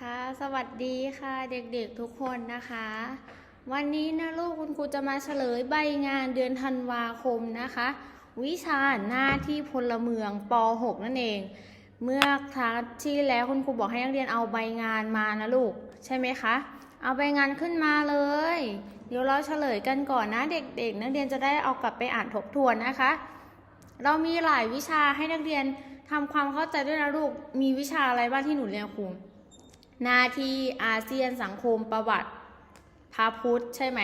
ค่ะสวัสดีค่ะเด็กๆทุกคนนะคะ วันนี้นะลูกคุณครูจะมาเฉลยใบงานเดือนธันวาคมนะคะ วิชาหน้าที่พลเมืองป .6 นั่นเอง เมื่อครั้งที่แล้วคุณครูบอกให้นักเรียนเอาใบงานมานะลูกใช่ไหมคะเอาใบงานขึ้นมาเลย เดี๋ยวเราเฉลยกันก่อนนะเด็กๆ นักเรียนจะได้เอากลับไปอ่านทบทวนนะคะ เรามีหลายวิชาให้นักเรียนทำความเข้าใจด้วยนะลูกมีวิชาอะไรบ้างที่หนูเรียนครู หน้าที่อาเซียนสังคมประวัติพระพุทธใช่ไหม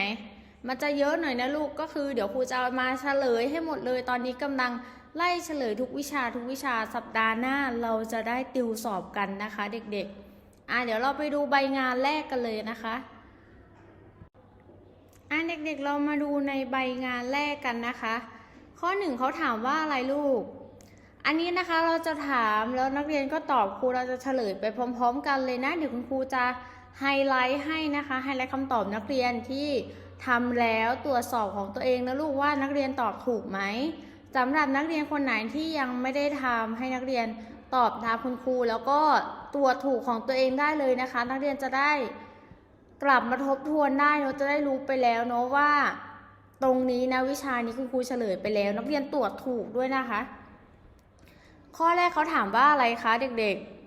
มันจะเยอะหน่อยนะลูกก็คือเดี๋ยวครูจะามาเฉลยให้หมดเลยตอนนี้กำลังไล่เฉลยทุกวิชาทุกวิชาสัปดาห์หน้าเราจะได้ติวสอบกันนะคะเด็กๆ อะเดี๋ยวเราไปดูใบงานแรกกันเลยนะคะอะเด็กๆเรามาดูในใบงานแรกกันนะคะ ข้อหนึ่งเขาถามว่าอะไรลูก อันนี้นะคะเราจะถามแล้วนักเรียนก็ตอบครูเราจะเฉลยไปพร้อม ๆ กันเลยนะ เดี๋ยวคุณครูจะไฮไลท์ให้นะคะไฮไลท์คำตอบนักเรียนที่ทำแล้วตรวจสอบของตัวเองนะลูกว่านักเรียนตอบถูกไหมสำหรับนักเรียนคนไหนที่ยังไม่ได้ทำให้นักเรียนตอบตามคุณครู แล้วก็ตรวจถูกของตัวเองได้เลยนะคะ นักเรียนจะได้กลับมาทบทวนได้เราจะได้รู้ไปแล้วเนาะว่า ตรงนี้นะวิชานี้คุณครูเฉลยไปแล้ว นักเรียนตรวจถูกด้วยนะคะ ข้อแรกเขาถามว่าอะไรคะเด็กๆ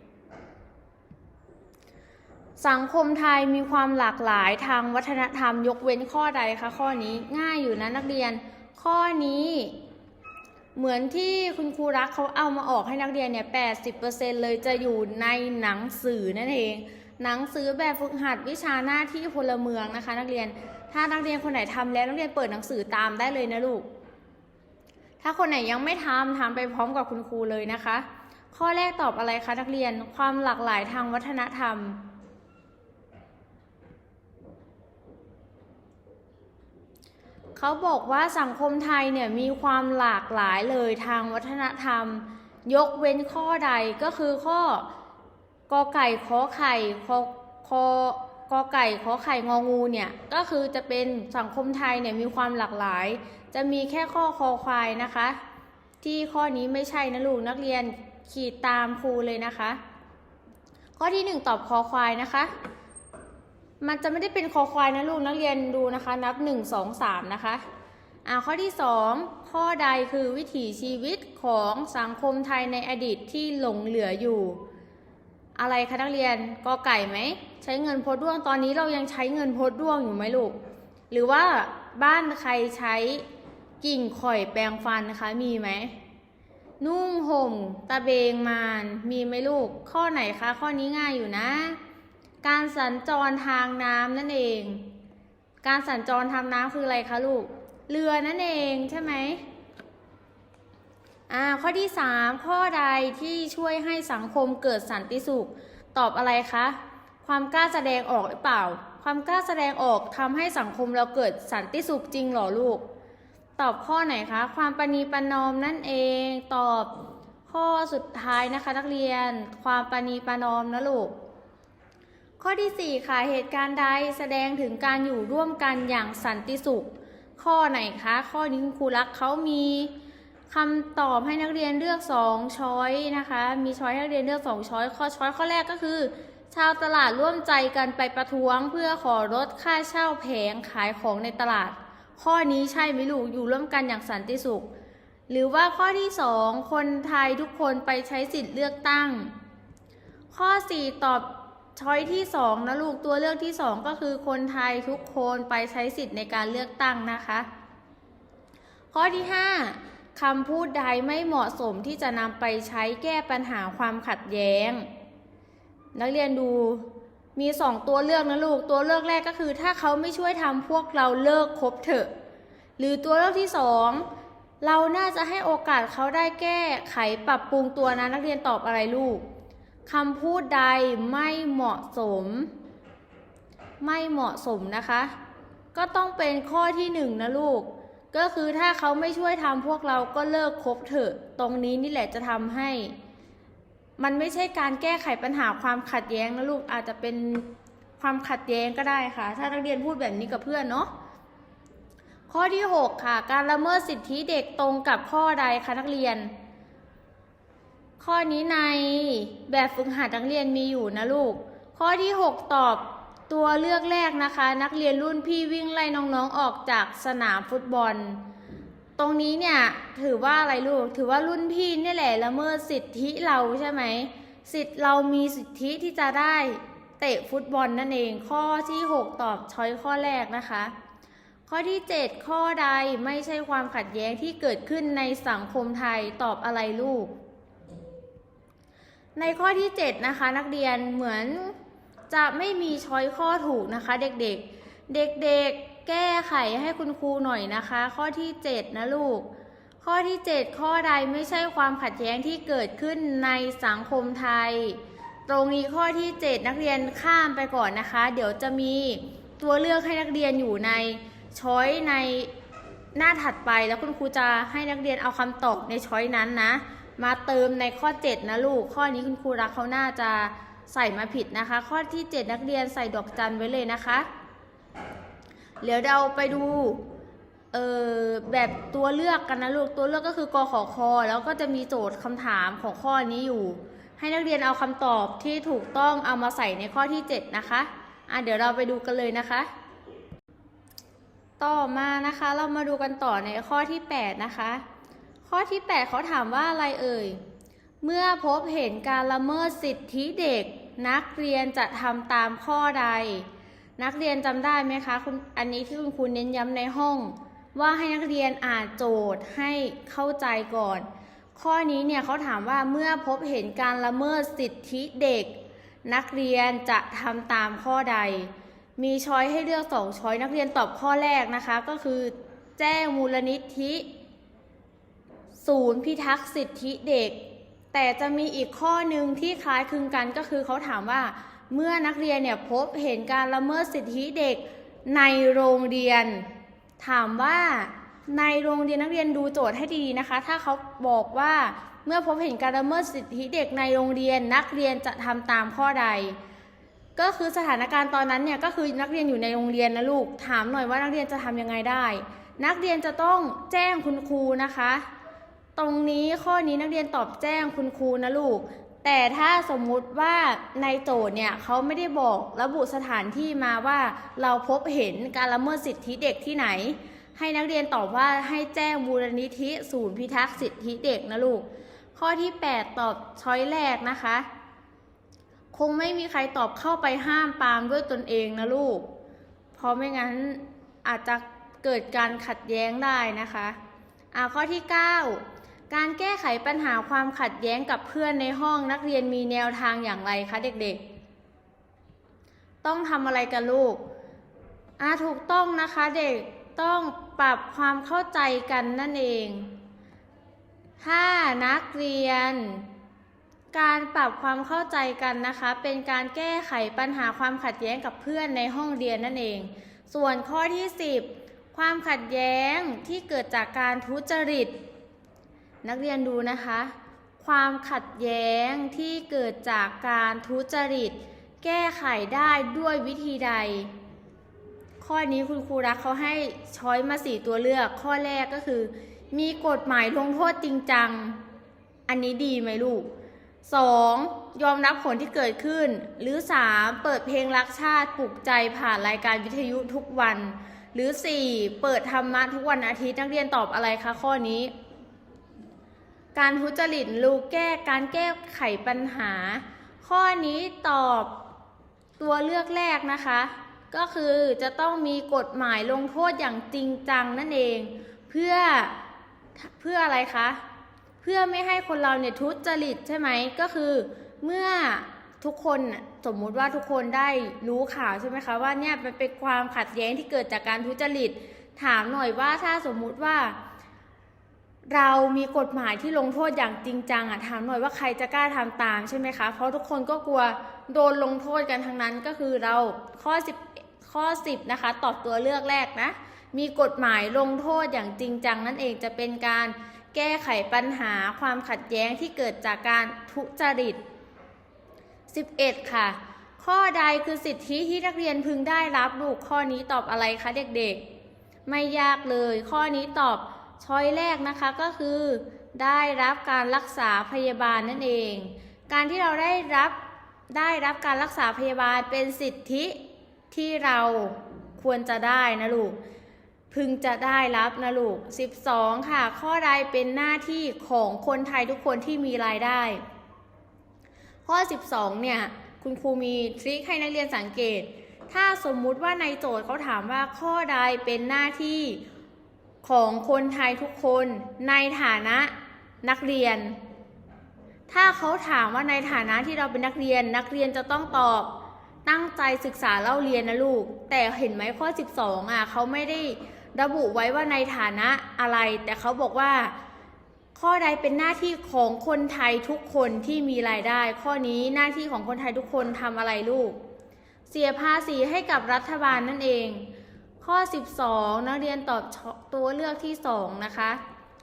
สังคมไทยมีความหลากหลายทางวัฒนธรรมยกเว้นข้อใดคะข้อนี้ง่ายอยู่นะนักเรียน ข้อนี้เหมือนที่คุณครูรักเขาเอามาออกให้นักเรียนเนี่ย80%เลยจะอยู่ในหนังสือนั่นเอง หนังสือแบบฝึกหัดวิชาหน้าที่พลเมืองนะคะ นักเรียน ถ้านักเรียนคนไหนทำแล้วนักเรียนเปิดหนังสือตามได้เลยนะลูก ถ้าคนไหนยังไม่ทำทำไปพร้อมกับคุณครูเลยนะคะ ข้อแรกตอบอะไรคะนักเรียนความหลากหลายทางวัฒนธรรม เขาบอกว่าสังคมไทยเนี่ยมีความหลากหลายเลยทางวัฒนธรรม ยกเว้นข้อใดก็คือข้อกอไก่ขอไข่คอคอ กอไก่ขอไข่งองูเนี่ยก็คือจะเป็นสังคมไทยเนี่ยมีความหลากหลาย จะมีแค่ข้อคอควายนะคะ ที่ข้อนี้ไม่ใช่นะลูกนักเรียนขีดตามครูเลยนะคะ ข้อที่หนึ่งตอบคอควายนะคะ มันจะไม่ได้เป็นคอควายนะลูกนักเรียนดูนะคะ นับหนึ่งสองสามนะคะอ่าข้อที่สองข้อใดคือวิถีชีวิตของสังคมไทยในอดีตที่หลงเหลืออยู่ อะไรคะนักเรียนกอไก่ไหม ใช้เงินโพดด้วงตอนนี้เรายังใช้เงินโพดด้วงอยู่ไหมลูก หรือว่าบ้านใครใช้กิ่งข่อยแปรงฟันนะคะมีไหม นุ่งห่ม ตะเบงมานมีไหมลูก ข้อไหนคะข้อนี้ง่ายอยู่นะ การสัญจรทางน้ำนั่นเอง การสัญจรทางน้ำคืออะไรคะลูก เรือนั่นเองใช่ไหม ข้อที่ 3 ข้อใดที่ช่วยให้สังคมเกิดสันติสุข ตอบอะไรคะ ความกล้าแสดงออกหรือเปล่า ความกล้าแสดงออกทำให้สังคมเราเกิดสันติสุขจริงหรอลูก ตอบข้อไหนคะ ความปณีปนอมนั่นเอง ตอบข้อสุดท้ายนะคะ นักเรียน ความปณีปนอมนะลูก ข้อที่ 4 ค่ะ เหตุการณ์ใดแสดงถึงการอยู่ร่วมกันอย่างสันติสุข ข้อไหนคะ ข้อนี้คุณครูรักเขามี คำตอบให้นักเรียนเลือก 2 ช้อยนะคะ มีช้อยให้นักเรียนเลือก 2 ช้อย ข้อช้อยข้อแรกก็คือ ชาวตลาดร่วมใจกันไปประท้วง เพื่อขอลดค่าเช่าแผงขายของในตลาด ข้อนี้ใช่ไหมลูก อยู่ร่วมกันอย่างสันติสุข หรือว่าข้อที่ 2 คนไทยทุกคนไปใช้สิทธิ์เลือกตั้ง ข้อ 4 ตอบช้อยที่ 2 นะลูก ตัวเลือกที่ 2 ก็คือคนไทยทุกคนไปใช้สิทธิ์ในการเลือกตั้งนะคะ ข้อที่ 5 คำพูดใดไม่เหมาะสมที่จะนำไปใช้แก้ปัญหาความขัดแย้ง นักเรียนดูมีสองตัวเลือกนะลูก ตัวเลือกแรกก็คือ ถ้าเขาไม่ช่วยทำพวกเราเลิกคบเถอะ หรือตัวเลือกที่สองเราน่าจะให้โอกาสเขาได้แก้ไขปรับปรุงตัวนะนักเรียนตอบอะไรลูกคำพูดใดไม่เหมาะสม ไม่เหมาะสมนะคะ ก็ต้องเป็นข้อที่หนึ่งนะลูก ก็คือถ้าเขาไม่ช่วยทำพวกเราก็เลิกคบเถอะ ตรงนี้นี่แหละจะทำให้ มันไม่ใช่การแก้ไขปัญหาความขัดแย้งนะลูกอาจจะเป็นความขัดแย้งก็ได้ค่ะ ถ้านักเรียนพูดแบบนี้กับเพื่อนเนาะข้อที่ 6 ค่ะ การละเมิดสิทธิเด็กตรงกับข้อใดคะนักเรียน ข้อนี้ในแบบฝึกหัดนักเรียนมีอยู่นะลูก ข้อที่ 6 ตอบ ตัวเลือกแรกนะคะ นักเรียนรุ่นพี่วิ่งไล่น้องๆออกจากสนามฟุตบอล ตรงนี้เนี่ยถือว่าอะไรลูก ถือว่ารุ่นพี่นี่แหละละเมิดสิทธิเราใช่ไหมสิทธิเรามีสิทธิที่จะได้เตะฟุตบอลนั่นเอง ข้อที่ 6 ตอบช้อยข้อแรกนะคะ ข้อที่ 7 ข้อใดไม่ใช่ความขัดแย้งที่เกิดขึ้นในสังคมไทยตอบอะไรลูก ในข้อที่ 7 นะคะ นักเรียนเหมือน จะไม่มีช้อยข้อถูกนะคะ เด็กๆ เด็กๆ แก้ไขให้คุณครูหน่อยนะคะ ข้อที่ 7 นะลูก ข้อที่ 7 ข้อใดไม่ใช่ความขัดแย้งที่เกิดขึ้นในสังคมไทย ตรงนี้ข้อที่ 7 นักเรียนข้ามไปก่อนนะคะ เดี๋ยวจะมีตัวเลือกให้นักเรียนอยู่ในช้อยในหน้าถัดไปแล้วคุณครูจะให้นักเรียนเอาคำตอบในช้อยนั้นนะ มาเติมในข้อ 7 นะลูก ข้อนี้คุณครูรักเขาน่าจะ ใส่มาผิดนะคะ ข้อที่ 7 นักเรียนใส่ดอกจันไว้เลยนะคะ เดี๋ยวเราไปดูเออแบบตัวเลือกกันนะลูกตัวเลือกก็คือกขอคอแล้วก็จะมีโจทย์คำถามของข้อนี้อยู่ ให้นักเรียนเอาคำตอบที่ถูกต้องเอามาใส่ในข้อที่ 7 นะคะอะเดี๋ยวเราไปดูกันเลยนะคะ ต่อมานะคะเรามาดูกันต่อในข้อที่ 8 นะคะ ข้อที่ 8เขาถามว่าอะไรเอ่ย เมื่อพบเห็นการละเมิดสิทธิเด็ก นักเรียนจะทำตามข้อใด นักเรียนจำได้ไหมคะคุณอันนี้ที่คุณครูเน้นย้ำในห้อง ว่าให้นักเรียนอ่านโจทย์ให้เข้าใจก่อน ข้อนี้เนี่ยเขาถามว่าเมื่อพบเห็นการละเมิดสิทธิเด็ก นักเรียนจะทำตามข้อใด มีช้อยให้เลือกสองช้อยนักเรียนตอบข้อแรกนะคะ ก็คือ แจ้งมูลนิธิ ศูนย์พิทักษ์สิทธิเด็ก แต่จะมีอีกข้อหนึ่งที่คล้ายคลึงกันก็คือเขาถามว่า เมื่อนักเรียนเนี่ยพบเห็นการละเมิดสิทธิเด็กในโรงเรียน ถามว่าในโรงเรียนนักเรียนดูโจทย์ให้ดีๆนะคะ ถ้าเขาบอกว่าเมื่อพบเห็นการละเมิดสิทธิเด็กในโรงเรียนนักเรียนจะทำตามข้อใด ก็คือสถานการณ์ตอนนั้นเนี่ยก็คือนักเรียนอยู่ในโรงเรียนนะลูก ถามหน่อยว่านักเรียนจะทำยังไงได้ นักเรียนจะต้องแจ้งคุณครูนะคะ ตรงนี้ข้อนี้นักเรียนตอบแจ้งคุณครูนะลูก แต่ถ้าสมมุติว่าในโจทย์เนี่ยเขาไม่ได้บอกระบุสถานที่มาว่า เราพบเห็นการละเมิดสิทธิเด็กที่ไหน ให้นักเรียนตอบว่าให้แจ้งมูลนิธิศูนย์พิทักษ์สิทธิเด็กนะลูก ข้อที่ 8 ตอบช้อยแรกนะคะ คงไม่มีใครตอบเข้าไปห้ามปามด้วยตนเองนะลูก เพราะไม่งั้นอาจจะเกิดการขัดแย้งได้นะคะอ่าข้อที่ 9 การแก้ไขปัญหาความขัดแย้งกับเพื่อนในห้องนักเรียนมีแนวทางอย่างไรคะเด็กๆ ต้องทำอะไรกันลูกอ่าถูกต้องนะคะเด็กต้องปรับความเข้าใจกันนั่นเอง ถ้านักเรียน การปรับความเข้าใจกันนะคะ เป็นการแก้ไขปัญหาความขัดแย้งกับเพื่อนในห้องเรียนนั่นเอง ส่วนข้อที่ 10 ความขัดแย้งที่เกิดจากการทุจริต นักเรียนดูนะคะ ความขัดแย้งที่เกิดจากการทุจริต แก้ไขได้ด้วยวิธีใด ข้อนี้คุณครูรักเขาให้ช้อยมาสี่ตัวเลือก ข้อแรกก็คือ มีกฎหมายลงโทษจริงจัง อันนี้ดีไหมลูก 2. ยอมรับผลที่เกิดขึ้น หรือ 3. เปิดเพลงรักชาติปลุกใจผ่านรายการวิทยุทุกวัน หรือ 4. เปิดธรรมะทุกวันอาทิตย์นักเรียนตอบอะไรคะข้อนี้ การทุจริตลูกแก้การแก้ไขปัญหา ข้อนี้ตอบตัวเลือกแรกนะคะ ก็คือจะต้องมีกฎหมายลงโทษอย่างจริงจังนั่นเอง เพื่อเพื่ออะไรคะ เพื่อไม่ให้คนเราเนี่ยทุจริตใช่ไหมก็คือเมื่อทุกคนสมมุติว่าทุกคนได้รู้ข่าวใช่ไหมคะว่าเนี่ยมันเป็นความขัดแย้งที่เกิดจากการทุจริต ถามหน่อยว่าถ้าสมมุติว่า เรามีกฎหมายที่ลงโทษอย่างจริงจังอะถามหน่อยว่าใครจะกล้าทำตามใช่ไหมคะ เพราะทุกคนก็กลัวโดนลงโทษกันทั้งนั้นก็คือเราข้อ 10 ข้อ 10 นะคะ ตอบตัวเลือกแรกนะ มีกฎหมายลงโทษอย่างจริงจังนั่นเองจะเป็นการแก้ไขปัญหาความขัดแย้งที่เกิดจากการทุจริต 11 ค่ะ ข้อใดคือสิทธิที่นักเรียนพึงได้รับลูกข้อนี้ตอบอะไรคะเด็กๆ ไม่ยากเลย ข้อนี้ตอบ ช้อยแรกนะคะก็คือได้รับการรักษาพยาบาลนั่นเอง การที่เราได้รับได้รับการรักษาพยาบาลเป็นสิทธิที่เราควรจะได้นะลูก พึงจะได้รับนะลูก 12 ค่ะ ข้อใดเป็นหน้าที่ของคนไทยทุกคนที่มีรายได้ ข้อ 12 เนี่ย คุณครูมีทริคให้นักเรียนสังเกต ถ้าสมมุติว่าในโจทย์เขาถามว่าข้อใดเป็นหน้าที่ ของคนไทยทุกคนในฐานะนักเรียน ถ้าเขาถามว่าในฐานะที่เราเป็นนักเรียน นักเรียนจะต้องตอบตั้งใจศึกษาเล่าเรียนนะลูก แต่เห็นไหมข้อ 12อะเขาไม่ได้ระบุไว้ว่าในฐานะอะไร แต่เขาบอกว่า ข้อใดเป็นหน้าที่ของคนไทยทุกคนที่มีรายได้ ข้อนี้หน้าที่ของคนไทยทุกคนทำอะไรลูก เสียภาษีให้กับรัฐบาลนั่นเอง ข้อ 12 นักเรียนตอบตัวเลือกที่ 2 นะคะ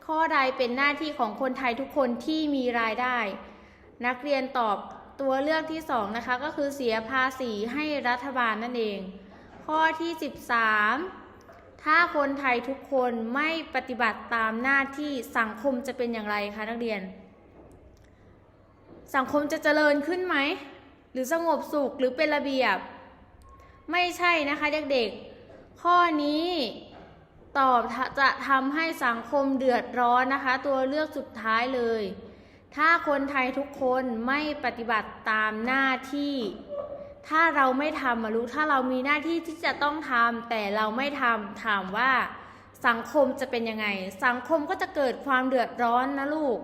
ข้อใดเป็นหน้าที่ของคนไทยทุกคนที่มีรายได้ นักเรียนตอบตัวเลือกที่ 2 นะคะ ก็คือเสียภาษีให้รัฐบาลนั่นเอง ข้อที่ 13 ถ้าคนไทยทุกคนไม่ปฏิบัติตามหน้าที่สังคมจะเป็นอย่างไรคะนักเรียน สังคมจะเจริญขึ้นไหม หรือสงบสุขหรือเป็นระเบียบ ไม่ใช่นะคะเด็กๆ ข้อนี้ตอบจะทำให้สังคมเดือดร้อนนะคะ ตัวเลือกสุดท้ายเลย ถ้าคนไทยทุกคนไม่ปฏิบัติตามหน้าที่ ถ้าเราไม่ทำมาลูกถ้าเรามีหน้าที่ที่จะต้องทำแต่เราไม่ทำถามว่าสังคมจะเป็นยังไง สังคมก็จะเกิดความเดือดร้อนนะลูก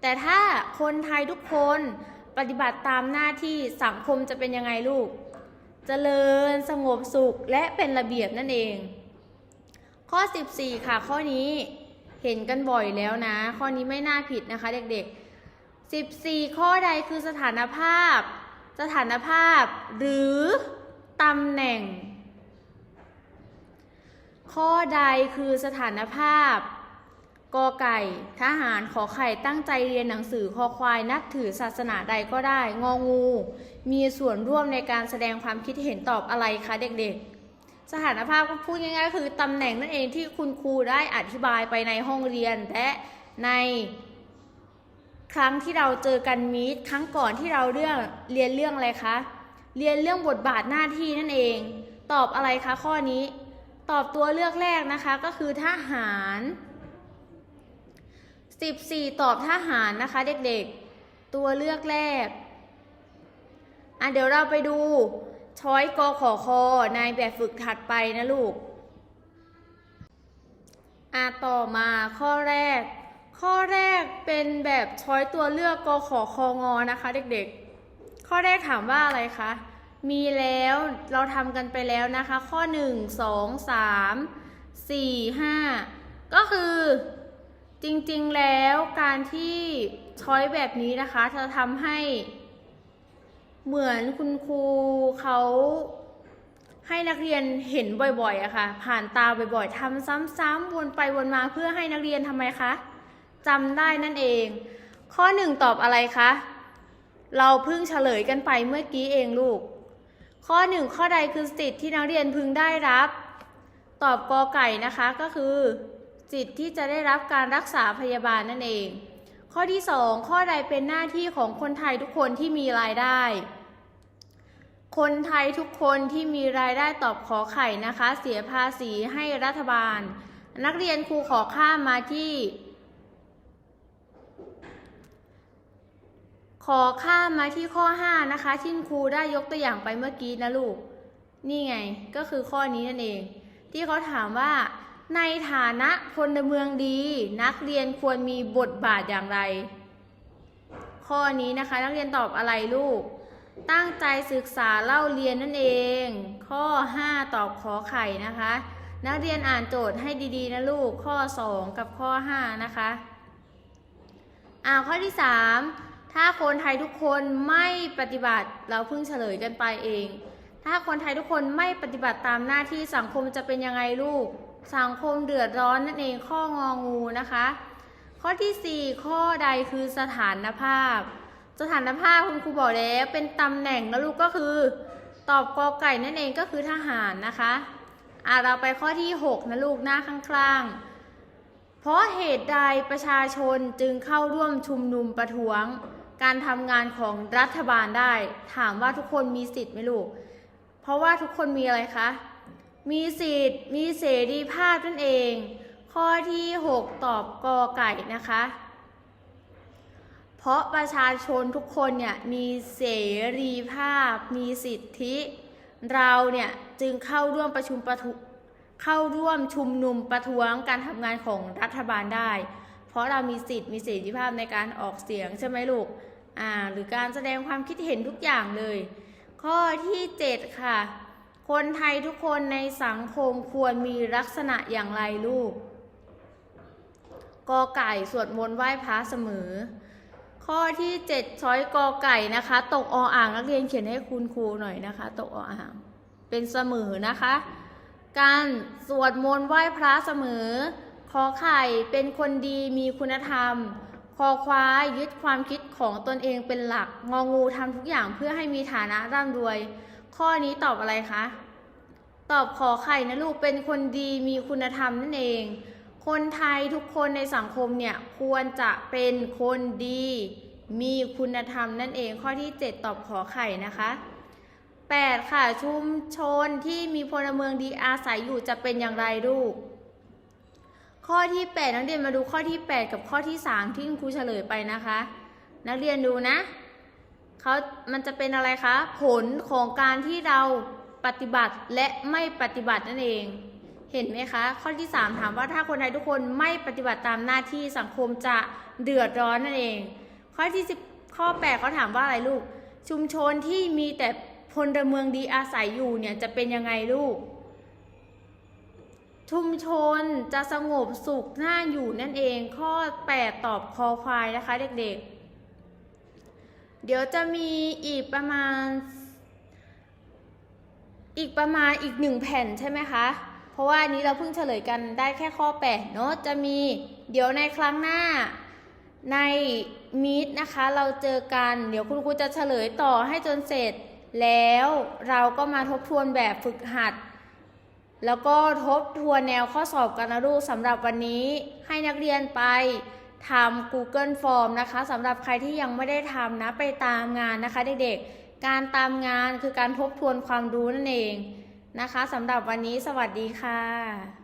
แต่ถ้าคนไทยทุกคนปฏิบัติตามหน้าที่สังคมจะเป็นยังไงลูก เจริญสงบสุขและเป็นระเบียบนั่นเอง ข้อ 14 ค่ะ ข้อนี้เห็นกันบ่อยแล้วนะ ข้อนี้ไม่น่าผิดนะคะ เด็กๆ 14 ข้อใดคือสถานภาพ สถานภาพ หรือตำแหน่ง ข้อใดคือสถานภาพ กอไก่ ทหารขอไข่ตั้งใจเรียนหนังสือคอควายนับถือศาสนาใดก็ได้ งองู มีส่วนร่วมในการแสดงความคิดเห็นตอบอะไรคะเด็กๆ สถานภาพก็พูดง่ายๆคือตำแหน่งนั่นเองที่คุณครูได้อธิบายไปในห้องเรียน และในครั้งที่เราเจอกันมีดครั้งก่อนที่เราเรื่องเรียนเรื่องอะไรคะ เรียนเรื่องบทบาทหน้าที่นั่นเอง ตอบอะไรคะข้อนี้ ตอบตัวเลือกแรกนะคะก็คือทหาร 14 ตอบทหารนะคะเด็กๆ ตัวเลือกแรก อะเดี๋ยวเราไปดูช้อยกอขอคอในแบบฝึกถัดไปนะลูก อะต่อมาข้อแรก ข้อแรกเป็นแบบช้อยตัวเลือกกอขอคองอนะคะเด็กๆ ข้อแรกถามว่าอะไรคะ มีแล้วเราทำกันไปแล้วนะคะ ข้อ 1 2 3 4 5 ก็คือ จริงๆแล้วการที่ช้อยแบบนี้นะคะ จะทำให้เหมือนคุณครูเขาให้นักเรียนเห็นบ่อยๆอะค่ะ ผ่านตาบ่อยๆทำซ้ำๆวนไปวนมาเพื่อให้นักเรียนทำไมคะจำได้นั่นเอง ข้อหนึ่งตอบอะไรคะเราเพิ่งเฉลยกันไปเมื่อกี้เองลูก ข้อหนึ่งข้อใดคือสิทธิ์ที่นักเรียนพึงได้รับ ตอบกอไก่นะคะก็คือ สิทธิ์ที่จะได้รับการรักษาพยาบาลนั่นเอง ข้อที่ 2 ข้อใดเป็นหน้าที่ของคนไทยทุกคนที่มีรายได้ คนไทยทุกคนที่มีรายได้ตอบขอไข่นะคะ เสียภาษีให้รัฐบาล นักเรียนครูขอข้ามมาที่ ขอข้ามมาที่ข้อ 5 นะคะ ที่ครูได้ยกตัวอย่างไปเมื่อกี้นะลูก นี่ไงก็คือข้อนี้นั่นเอง ที่เขาถามว่า ในฐานะพลเมืองดี นักเรียนควรมีบทบาทอย่างไร ข้อนี้นะคะนักเรียนตอบอะไรลูก ตั้งใจศึกษาเล่าเรียนนั่นเอง ข้อ 5 ตอบขอไข่นะคะ นักเรียนอ่านโจทย์ให้ดีๆนะลูกข้อ 2 กับข้อ 5 นะคะอ่าข้อที่ 3 ถ้าคนไทยทุกคนไม่ปฏิบัติเราเพิ่งเฉลยกันไปเอง ถ้าคนไทยทุกคนไม่ปฏิบัติตามหน้าที่สังคมจะเป็นยังไงลูก สังคมเดือดร้อนนั่นเองข้ององูนะคะ ข้อที่ 4 ข้อใดคือสถานภาพ สถานภาพคุณครูบอกแล้วเป็นตำแหน่งนะลูกก็คือ ตอบกอไก่นั่นเองก็คือทหารนะคะอ่าเราไปข้อที่ 6 นะลูกหน้าข้างๆ เพราะเหตุใดประชาชนจึงเข้าร่วมชุมนุมประท้วง การทำงานของรัฐบาลได้ ถามว่าทุกคนมีสิทธิ์ไหมลูก เพราะว่าทุกคนมีอะไรคะ มีสิทธิ์ มีเสรีภาพนั่นเอง ข้อที่ 6 ตอบกอไก่นะคะ เพราะประชาชนทุกคนเนี่ยมีเสรีภาพ มีสิทธิ เราเนี่ยจึงเข้าร่วมประชุมประทุเข้าร่วมชุมนุมประท้วงการทำงานของรัฐบาลได้ เพราะเรามีสิทธิ์มีเสรีภาพในการออกเสียงใช่ไหมลูก อ่า หรือการแสดงความคิดเห็นทุกอย่างเลย ข้อที่ 7 ค่ะ คนไทยทุกคนในสังคมควรมีลักษณะอย่างไรลูก กอไก่สวดมนต์ไหว้พระเสมอ ข้อที่7ช้อยกอไก่นะคะ ตกออ่างนักเรียนเขียนให้คุณครูหน่อยนะคะ ตกออ่าง เป็นเสมอนะคะ การสวดมนต์ไหว้พระเสมอขอไข่เป็นคนดีมีคุณธรรมคอควายยึดความคิดของตนเองเป็นหลัก งองูทำทุกอย่างเพื่อให้มีฐานะร่ำรวย ข้อนี้ตอบอะไรคะ ตอบขอไข่นะลูกเป็นคนดีมีคุณธรรมนั่นเอง คนไทยทุกคนในสังคมเนี่ยควรจะเป็นคนดี มีคุณธรรมนั่นเอง ข้อที่ 7 ตอบขอไข่นะคะ 8 ค่ะชุมชนที่มีพลเมืองดีอาศัยอยู่จะเป็นอย่างไรลูก ข้อที่ 8 นักเรียนมาดูข้อที่ 8 กับข้อที่ 3 ที่คุณครูเฉลยไปนะคะ นักเรียนดูนะ เขามันจะเป็นอะไรคะ ผลของการที่เราปฏิบัติและไม่ปฏิบัตินั่นเอง เห็นไหมคะ ข้อที่ 3 ถามว่าถ้าคนไทยทุกคนไม่ปฏิบัติตามหน้าที่สังคมจะเดือดร้อนนั่นเอง ข้อที่10ข้อ8เขาถามว่าอะไรลูก ชุมชนที่มีแต่พลเมืองดีอาศัยอยู่เนี่ยจะเป็นยังไงลูก ชุมชนจะสงบสุขน่าอยู่นั่นเอง ข้อ 8 ตอบคอควายนะคะเด็กๆ เดี๋ยวจะมีอีกประมาณ อีกประมาณอีกหนึ่งแผ่นใช่ไหมคะ เพราะว่านี้เราเพิ่งเฉลยกันได้แค่ข้อ8เนอะจะมีเดี๋ยวในครั้งหน้าในมีดนะคะเราเจอกันเดี๋ยวคุณครูจะเฉลยต่อให้จนเสร็จ แล้วเราก็มาทบทวนแบบฝึกหัด แล้วก็ทบทวนแนวข้อสอบกันนะลูกสำหรับวันนี้ให้นักเรียนไป ทำ Google Form นะคะสำหรับใครที่ยังไม่ได้ทำนะไปตามงานนะคะเด็กๆ การตามงานคือการทบทวนความรู้นั่นเองนะคะสำหรับวันนี้สวัสดีค่ะ